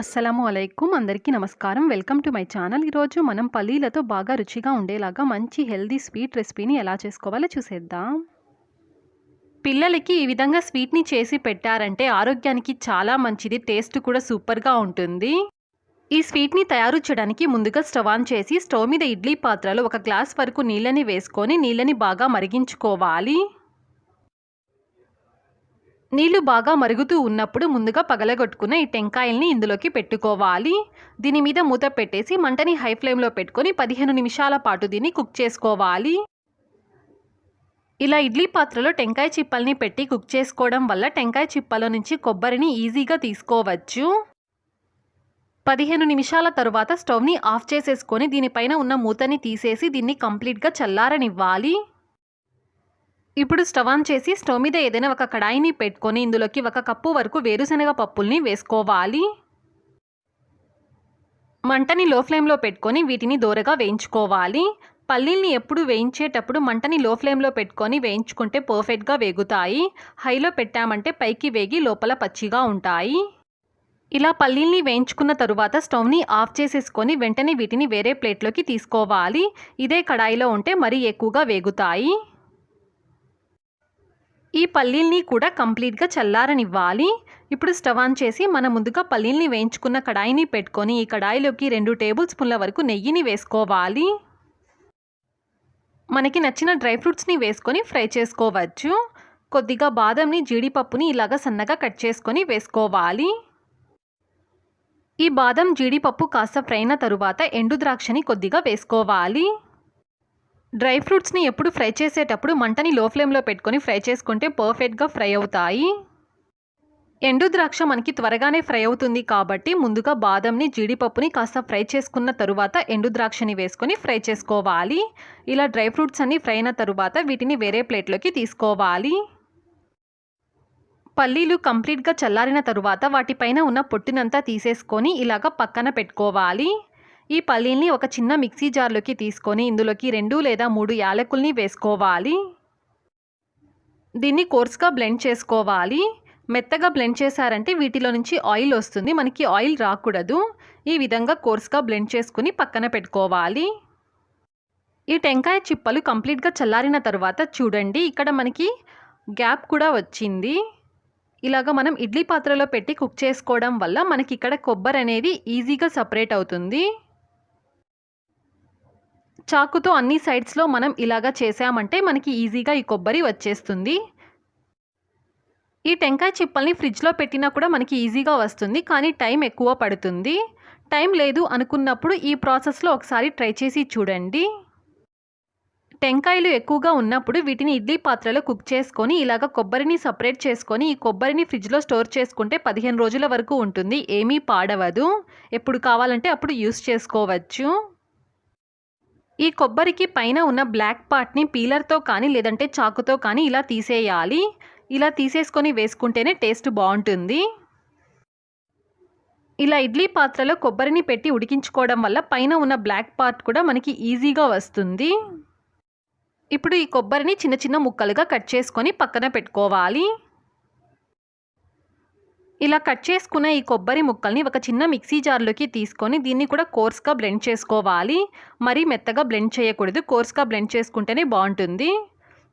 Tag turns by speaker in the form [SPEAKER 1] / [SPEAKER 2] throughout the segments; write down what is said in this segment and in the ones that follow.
[SPEAKER 1] అస్సలము అలైకుం అందరికీ నమస్కారం వెల్కమ్ టు మై ఛానల్ ఈరోజు మనం పల్లీలతో బాగా రుచిగా ఉండేలాగా మంచి హెల్దీ స్వీట్ రెసిపీని ఎలా చేసుకోవాలో చూసేద్దాం పిల్లలకి ఈ విధంగా స్వీట్ని చేసి పెట్టారంటే ఆరోగ్యానికి చాలా మంచిది టేస్ట్ కూడా సూపర్గా ఉంటుంది ఈ స్వీట్ని తయారు చేయడానికి ముందుగా స్టవ్ ఆన్ చేసి స్టవ్ మీద ఇడ్లీ పాత్రలో ఒక గ్లాస్ వరకు నీళ్ళని వేసుకొని నీళ్ళని బాగా మరిగించుకోవాలి నీళ్లు బాగా మరుగుతూ ఉన్నప్పుడు ముందుగా పగలగొట్టుకున్న ఈ టెంకాయల్ని ఇందులోకి పెట్టుకోవాలి దీని మీద మూత పెట్టేసి మంటని హై ఫ్లేమ్లో పెట్టుకొని పదిహేను నిమిషాల పాటు దీన్ని కుక్ చేసుకోవాలి ఇలా ఇడ్లీ పాత్రలో టెంకాయ చిప్పల్ని పెట్టి కుక్ చేసుకోవడం వల్ల టెంకాయ చిప్పల నుంచి కొబ్బరిని ఈజీగా తీసుకోవచ్చు పదిహేను నిమిషాల తరువాత స్టవ్ని ఆఫ్ చేసేసుకొని దీనిపైన ఉన్న మూతని తీసేసి దీన్ని కంప్లీట్గా చల్లారనివ్వాలి ఇప్పుడు స్టవ్ ఆన్ చేసి స్టవ్ మీద ఏదైనా ఒక కడాయిని పెట్టుకొని ఇందులోకి ఒక కప్పు వరకు వేరుశనగ పప్పుల్ని వేసుకోవాలి మంటని లో ఫ్లేమ్లో పెట్టుకొని వీటిని దూరగా వేయించుకోవాలి పల్లీల్ని ఎప్పుడు వేయించేటప్పుడు మంటని లో ఫ్లేమ్లో పెట్టుకొని వేయించుకుంటే పర్ఫెక్ట్గా వేగుతాయి హైలో పెట్టామంటే పైకి వేగి లోపల పచ్చిగా ఉంటాయి ఇలా పల్లీల్ని వేయించుకున్న తరువాత స్టవ్ని ఆఫ్ చేసేసుకొని వెంటనే వీటిని వేరే ప్లేట్లోకి తీసుకోవాలి ఇదే కడాయిలో ఉంటే మరీ ఎక్కువగా వేగుతాయి ఈ పల్లీల్ని కూడా కంప్లీట్గా చల్లారనివ్వాలి ఇప్పుడు స్టవ్ ఆన్ చేసి మనం ముందుగా పల్లీల్ని వేయించుకున్న కడాయిని పెట్టుకొని ఈ కడాయిలోకి రెండు టేబుల్ స్పూన్ల వరకు నెయ్యిని వేసుకోవాలి మనకి నచ్చిన డ్రై ఫ్రూట్స్ని వేసుకొని ఫ్రై చేసుకోవచ్చు కొద్దిగా బాదంని జీడిపప్పుని ఇలాగ సన్నగా కట్ చేసుకొని వేసుకోవాలి ఈ బాదం జీడిపప్పు కాస్త ఫ్రై అయిన తరువాత ఎండు ద్రాక్షని కొద్దిగా వేసుకోవాలి డ్రై ఫ్రూట్స్ని ఎప్పుడు ఫ్రై చేసేటప్పుడు మంటని లో ఫ్లేమ్లో పెట్టుకొని ఫ్రై చేసుకుంటే పర్ఫెక్ట్గా ఫ్రై అవుతాయి ఎండు ద్రాక్ష మనకి త్వరగానే ఫ్రై అవుతుంది కాబట్టి ముందుగా బాదంని జీడిపప్పుని కాస్త ఫ్రై చేసుకున్న తరువాత ఎండు ద్రాక్షని వేసుకొని ఫ్రై చేసుకోవాలి ఇలా డ్రై ఫ్రూట్స్ అన్ని ఫ్రై అయిన తరువాత వీటిని వేరే ప్లేట్లోకి తీసుకోవాలి పల్లీలు కంప్లీట్గా చల్లారిన తరువాత వాటిపైన ఉన్న పొట్టినంతా తీసేసుకొని ఇలాగ పక్కన పెట్టుకోవాలి ఈ పల్లీల్ని ఒక చిన్న మిక్సీ జార్లోకి తీసుకొని ఇందులోకి రెండు లేదా మూడు యాలకుల్ని వేసుకోవాలి దీన్ని కోర్స్గా బ్లెండ్ చేసుకోవాలి మెత్తగా బ్లెండ్ చేశారంటే వీటిలో నుంచి ఆయిల్ వస్తుంది మనకి ఆయిల్ రాకూడదు ఈ విధంగా కోర్స్గా బ్లెండ్ చేసుకుని పక్కన పెట్టుకోవాలి ఈ టెంకాయ చిప్పలు కంప్లీట్గా చల్లారిన తర్వాత చూడండి ఇక్కడ మనకి గ్యాప్ కూడా వచ్చింది ఇలాగ మనం ఇడ్లీ పాత్రలో పెట్టి కుక్ చేసుకోవడం వల్ల మనకి ఇక్కడ కొబ్బరి అనేది ఈజీగా సపరేట్ అవుతుంది చాకుతో అన్ని సైడ్స్లో మనం ఇలాగా చేసామంటే మనకి ఈజీగా ఈ కొబ్బరి వచ్చేస్తుంది ఈ టెంకాయ చిప్పల్ని ఫ్రిడ్జ్లో పెట్టినా కూడా మనకి ఈజీగా వస్తుంది కానీ టైం ఎక్కువ పడుతుంది టైం లేదు అనుకున్నప్పుడు ఈ ప్రాసెస్లో ఒకసారి ట్రై చేసి చూడండి టెంకాయలు ఎక్కువగా ఉన్నప్పుడు వీటిని ఇడ్లీ పాత్రలో కుక్ చేసుకొని ఇలాగ కొబ్బరిని సపరేట్ చేసుకొని ఈ కొబ్బరిని ఫ్రిడ్జ్లో స్టోర్ చేసుకుంటే పదిహేను రోజుల వరకు ఉంటుంది ఏమీ పాడవదు ఎప్పుడు కావాలంటే అప్పుడు యూస్ చేసుకోవచ్చు ఈ కొబ్బరికి పైన ఉన్న బ్లాక్ పార్ట్ని పీలర్తో కానీ లేదంటే చాకుతో కానీ ఇలా తీసేయాలి ఇలా తీసేసుకొని వేసుకుంటేనే టేస్ట్ బాగుంటుంది ఇలా ఇడ్లీ పాత్రలో కొబ్బరిని పెట్టి ఉడికించుకోవడం వల్ల పైన ఉన్న బ్లాక్ పార్ట్ కూడా మనకి ఈజీగా వస్తుంది ఇప్పుడు ఈ కొబ్బరిని చిన్న చిన్న ముక్కలుగా కట్ చేసుకొని పక్కన పెట్టుకోవాలి ఇలా కట్ చేసుకున్న ఈ కొబ్బరి ముక్కల్ని ఒక చిన్న మిక్సీ జార్లోకి తీసుకొని దీన్ని కూడా కోర్స్గా బ్లెండ్ చేసుకోవాలి మరీ మెత్తగా బ్లెండ్ చేయకూడదు కోర్స్గా బ్లెండ్ చేసుకుంటేనే బాగుంటుంది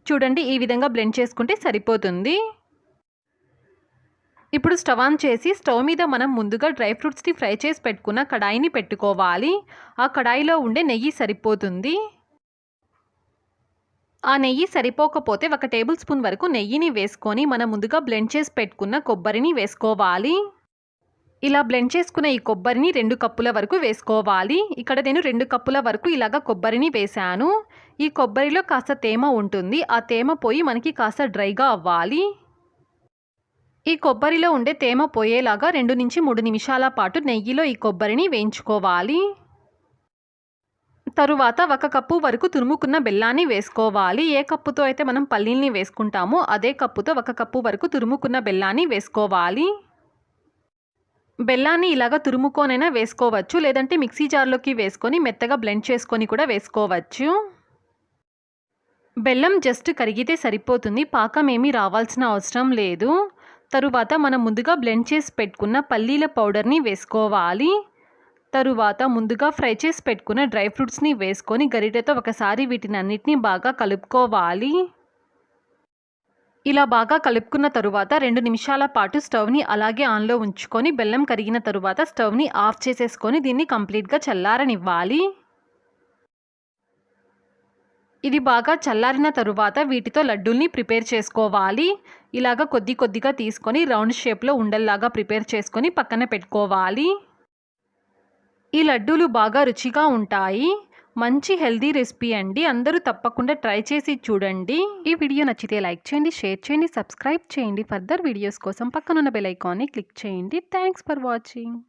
[SPEAKER 1] చూడండి ఈ విధంగా బ్లెండ్ చేసుకుంటే సరిపోతుంది ఇప్పుడు స్టవ్ ఆన్ చేసి స్టవ్ మీద మనం ముందుగా డ్రై ఫ్రూట్స్ని ఫ్రై చేసి పెట్టుకున్న కడాయిని పెట్టుకోవాలి ఆ కడాయిలో ఉండే నెయ్యి సరిపోతుంది ఆ నెయ్యి సరిపోకపోతే ఒక టేబుల్ స్పూన్ వరకు నెయ్యిని వేసుకొని మనం ముందుగా బ్లెండ్ చేసి పెట్టుకున్న కొబ్బరిని వేసుకోవాలి ఇలా బ్లెండ్ చేసుకున్న ఈ కొబ్బరిని రెండు కప్పుల వరకు వేసుకోవాలి ఇక్కడ నేను రెండు కప్పుల వరకు ఇలాగ కొబ్బరిని వేశాను ఈ కొబ్బరిలో కాస్త తేమ ఉంటుంది ఆ తేమ పోయి మనకి కాస్త డ్రైగా అవ్వాలి ఈ కొబ్బరిలో ఉండే తేమ పోయేలాగా రెండు నుంచి మూడు నిమిషాల పాటు నెయ్యిలో ఈ కొబ్బరిని వేయించుకోవాలి తరువాత ఒక కప్పు వరకు తురుముకున్న బెల్లాన్ని వేసుకోవాలి ఏ కప్పుతో అయితే మనం పల్లీల్ని వేసుకుంటామో అదే కప్పుతో ఒక కప్పు వరకు తురుముకున్న బెల్లాన్ని వేసుకోవాలి బెల్లాన్ని ఇలాగ తురుముకోనైనా వేసుకోవచ్చు లేదంటే మిక్సీ జార్లోకి వేసుకొని మెత్తగా బ్లెండ్ చేసుకొని కూడా వేసుకోవచ్చు బెల్లం జస్ట్ కరిగితే సరిపోతుంది పాకం ఏమీ రావాల్సిన అవసరం లేదు తరువాత మనం ముందుగా బ్లెండ్ చేసి పెట్టుకున్న పల్లీల పౌడర్ని వేసుకోవాలి తరువాత ముందుగా ఫ్రై చేసి పెట్టుకున్న డ్రై ఫ్రూట్స్ని వేసుకొని గరిటెతో ఒకసారి వీటిని అన్నిటినీ బాగా కలుపుకోవాలి ఇలా బాగా కలుపుకున్న తరువాత రెండు నిమిషాల పాటు స్టవ్ని అలాగే ఆన్లో ఉంచుకొని బెల్లం కరిగిన తరువాత స్టవ్ని ఆఫ్ చేసేసుకొని దీన్ని కంప్లీట్గా చల్లారనివ్వాలి ఇది బాగా చల్లారిన తరువాత వీటితో లడ్డూల్ని ప్రిపేర్ చేసుకోవాలి ఇలాగ కొద్ది కొద్దిగా తీసుకొని రౌండ్ షేప్లో ఉండల్లాగా ప్రిపేర్ చేసుకొని పక్కన పెట్టుకోవాలి ఈ లడ్డూలు బాగా రుచిగా ఉంటాయి మంచి హెల్దీ రెసిపీ అండి అందరూ తప్పకుండా ట్రై చేసి చూడండి ఈ వీడియో నచ్చితే లైక్ చేయండి షేర్ చేయండి సబ్స్క్రైబ్ చేయండి ఫర్దర్ వీడియోస్ కోసం పక్కనున్న బెల్ ఐకాన్ని క్లిక్ చేయండి థ్యాంక్స్ ఫర్ వాచింగ్